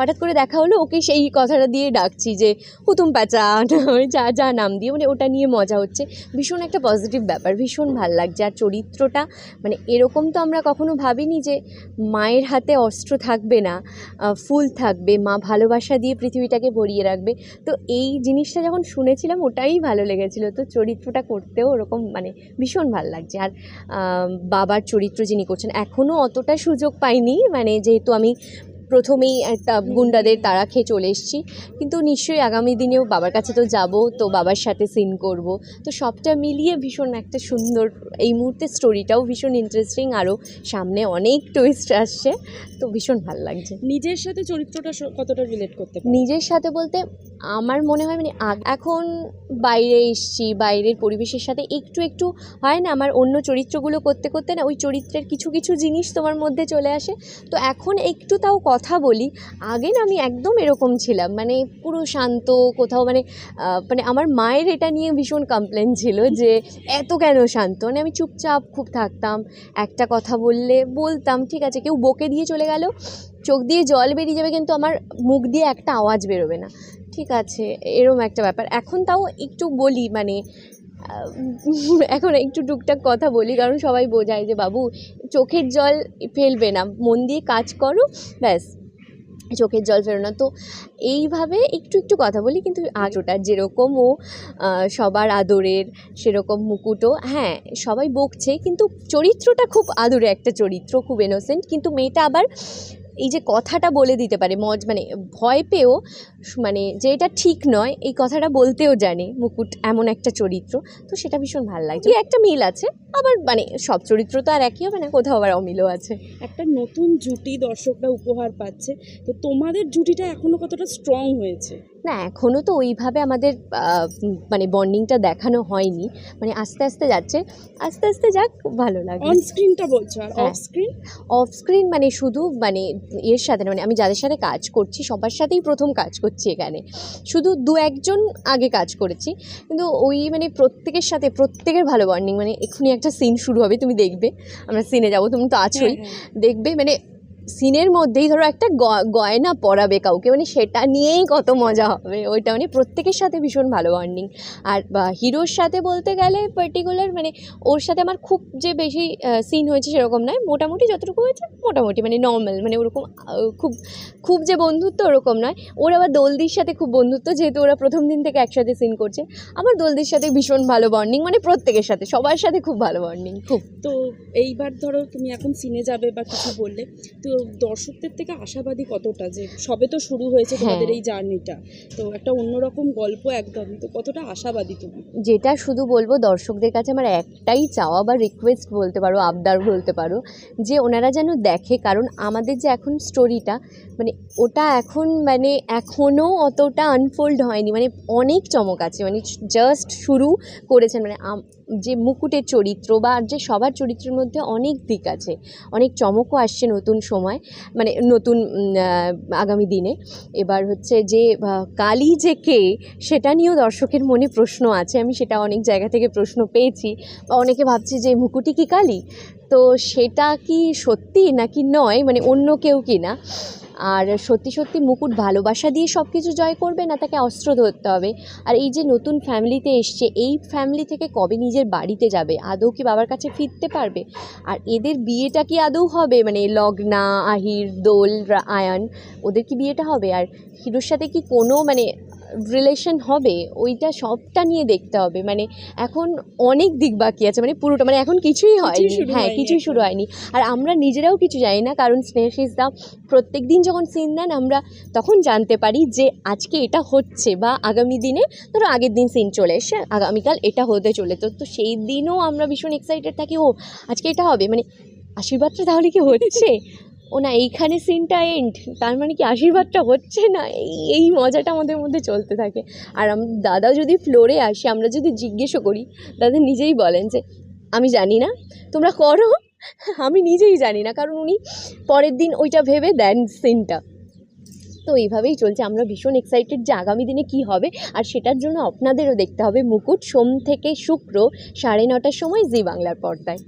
হঠাৎ করে দেখা হলো, ওকে সেই কথাটা দিয়ে ডাকছি যে, হুতুম প্যাঁচা যা যা নাম দিয়ে। মানে ওটা নিয়ে মজা হচ্ছে। ভীষণ একটা পজিটিভ ব্যাপার, ভীষণ ভালো লাগছে। আর চরিত্রটা মানে এরকম তো আমরা কখনো ভাবিনি যে, মায়ের হাতে অস্ত্র থাকবে না ফুল থাকবে, মা ভালোবাসা দিয়ে পৃথিবীটাকে ভরিয়ে রাখবে। তো এই জিনিসটা যখন শুনেছিলাম, ওটাই ভালো লেগেছিল। তো চরিত্রটা করতেও ওরকম মানে ভীষণ ভালো লাগছে। আর বাবার চরিত্র যিনি করছেন এখনও অতটা সুযোগ পাইনি। মানে যেহেতু আমি প্রথমেই একটা গুন্ডাদের তারা খেয়ে চলে এসেছি। কিন্তু নিশ্চয়ই আগামী দিনেও বাবার কাছে তো যাব তো বাবার সাথে সিন করব। তো সবটা মিলিয়ে ভীষণ একটা সুন্দর এই মুহূর্তে স্টোরিটাও ভীষণ ইন্টারেস্টিং আরও সামনে অনেক টুইস্ট আসছে। তো ভীষণ ভালো লাগছে। নিজের সাথে চরিত্রটা কতটা রিলেট করতে নিজের সাথে বলতে আমার মনে হয় মানে এখন বাইরে এসছি, বাইরের পরিবেশের সাথে একটু একটু হয় না, আমার অন্য চরিত্রগুলো করতে করতে না ওই চরিত্রের কিছু কিছু জিনিস তোমার মধ্যে চলে আসে। তো এখন একটু তাও কথা বলি, আগে না আমি একদম এরকম ছিলাম মানে পুরো শান্ত কোথাও মানে মানে আমার মায়ের এটা নিয়ে ভীষণ কমপ্লেন ছিল যে এত কেন শান্ত? মানে আমি চুপচাপ খুব থাকতাম, একটা কথা বললে বলতাম, ঠিক আছে, কেউ বকে দিয়ে চলে গেল চোখ দিয়ে জল বেরিয়ে যাবে কিন্তু আমার মুখ দিয়ে একটা আওয়াজ বেরোবে না। ঠিক আছে, এরম একটা ব্যাপার। এখন তাও একটু বলি মানে এখন একটু টুকটাক কথা বলি, কারণ সবাই বোঝায় যে, বাবু, চোখের জল ফেলবে না, মন দিয়ে কাজ করো, ব্যাস, চোখের জল ফেরো না। তো এইভাবে একটু একটু কথা বলি, কিন্তু আজ ওটা যেরকম ও সবার আদরের, সেরকম মুকুটও হ্যাঁ সবাই বকছে, কিন্তু চরিত্রটা খুব আদরে একটা চরিত্র, খুব ইনোসেন্ট কিন্তু মেয়েটা আবার এই যে কথাটা বলে দিতে পারে মজ মানে ভয় পেয়েও মানে যে এটা ঠিক নয় এই কথাটা বলতেও জানে মুকুট এমন একটা চরিত্র তো সেটা ভীষণ ভালো লাগছে। একটা মিল আছে আবার মানে সব চরিত্র তো আর একই হবে না কোথাও আবার অমিলও আছে। একটা নতুন জুটি দর্শকরা উপহার পাচ্ছে তো তোমাদের জুটিটা এখনও কতটা স্ট্রং হয়েছে? না এখনও তো ওইভাবে আমাদের মানে বন্ডিংটা দেখানো হয়নি। মানে আস্তে আস্তে যাচ্ছে। আস্তে আস্তে যাক ভালো লাগে অন স্ক্রিনটা বলছো আর হ্যাঁ। অফ স্ক্রিন অফ স্ক্রিন মানে শুধু মানে এর সাথে না মানে আমি যাদের সাথে কাজ করছি সবার সাথেই প্রথম কাজ করছি এখানে। শুধু দু একজন আগে কাজ করেছি। কিন্তু ওই মানে প্রত্যেকের সাথে প্রত্যেকের ভালো বন্ডিং মানে এক্ষুনি একটা সিন শুরু হবে তুমি দেখবে। আমরা সিনে যাব তুমি তো আছোই। দেখবে মানে সিনের মধ্যেই ধরো একটা গয়না পরাবে কাউকে মানে সেটা নিয়েই কত মজা হবে। ওইটা মানে প্রত্যেকের সাথে ভীষণ ভালো বন্ডিং আর হিরোর সাথে বলতে গেলে পার্টিকুলার মানে ওর সাথে আমার খুব যে বেশি সিন হয়েছে সেরকম নয়। মোটামুটি যতটুকু হয়েছে, মোটামুটি মানে নর্মাল মানে ওরকম খুব খুব যে বন্ধুত্ব ওরকম নয়। ওর আবার দোলদির সাথে খুব বন্ধুত্ব, যেহেতু ওরা প্রথম দিন থেকে একসাথে সিন করছে। আমার দোলদির সাথে ভীষণ ভালো বন্ডিং মানে প্রত্যেকের সাথে, সবার সাথে খুব ভালো বন্ডিং খুব। তো এইবার ধরো তুমি এখন সিনে যাবে বা কিছু বললে, তো দর্শকদের থেকে আশাবাদী কতটা যে সবে তো শুরু হয়েছে তোমাদের হ্যাঁ। এই জার্নিটা? তো একটা অন্যরকম গল্প একদম তো কতটা আশাবাদী তুমি? যেটা শুধু বলব দর্শকদের কাছে আমার একটাই চাওয়া বা রিকোয়েস্ট বলতে পারো আবদার বলতে পারো যে ওনারা যেন দেখে কারণ আমাদের যে এখন স্টোরিটা মানে ওটা এখন মানে এখনও অতটা আনফোল্ড হয়নি। মানে অনেক চমক আছে মানে জাস্ট শুরু করেছেন। মানে যে মুকুটের চরিত্র বা যে সবার চরিত্রের মধ্যে অনেক দিক আছে, অনেক চমকও আসছে নতুন সময় মানে নতুন আগামী দিনে। এবার হচ্ছে যে কালী যে কে, সেটা নিয়েও দর্শকের মনে প্রশ্ন আছে। আমি সেটা অনেক জায়গা থেকে প্রশ্ন পেয়েছি। বা অনেকে ভাবছে যে মুকুটি কি কালী? তো সেটা কি সত্যি নাকি নয়? মানে অন্য কেউ কি না আর সত্যি সত্যি মুকুট ভালোবাসা দিয়ে সব কিছু জয় করবে না তাকে অস্ত্র ধরতে হবে। আর এই যে নতুন ফ্যামিলিতে এসছে এই ফ্যামিলি থেকে কবে নিজের বাড়িতে যাবে? আদৌ কি বাবার কাছে ফিরতে পারবে? আর এদের বিয়েটা কি আদৌ হবে? মানে লগ্না আহির দোল আয়ান ওদের কি বিয়েটা হবে? আর হিরোর সাথে কি কোনো মানে রিলেশন হবে? ওইটা সবটা নিয়ে দেখতে হবে। মানে এখন অনেক দিক বাকি আছে মানে পুরোটা মানে এখন কিছুই হয়নি। হ্যাঁ কিছুই শুরু হয়নি। আর আমরা নিজেরাও কিছু জানি না কারণ স্নেহাশিস দা প্রত্যেক দিন যখন সিন দেন আমরা তখন জানতে পারি যে আজকে এটা হচ্ছে বা আগামী দিনে ধরো আগের দিন সিন চলে এসে আগামীকাল এটা হতে চলে তো তো সেই দিনও আমরা ভীষণ এক্সাইটেড থাকি, ও, আজকে এটা হবে। মানে আশীর্বাদটা তাহলে কি হচ্ছে? ও না, এইখানে সিনটা এন্ড তার মানে কি আশীর্বাদটা হচ্ছে না? এই এই মজাটা আমাদের মধ্যে চলতে থাকে। আর আম, দাদাও যদি ফ্লোরে আসে, আমরা যদি জিজ্ঞেসও করি, দাদা নিজেই বলেন যে, আমি জানি না, তোমরা করো। আমি নিজেই জানি না, কারণ উনি পরের দিন ওইটা ভেবে দেন সিনটা তো এইভাবেই চলছে। আমরা ভীষণ এক্সাইটেড যে আগামী দিনে কি হবে, আর সেটার জন্য আপনাদেরও দেখতে হবে মুকুট। সোম থেকে শুক্র সাড়ে নটার সময় জি বাংলার পর্দায়।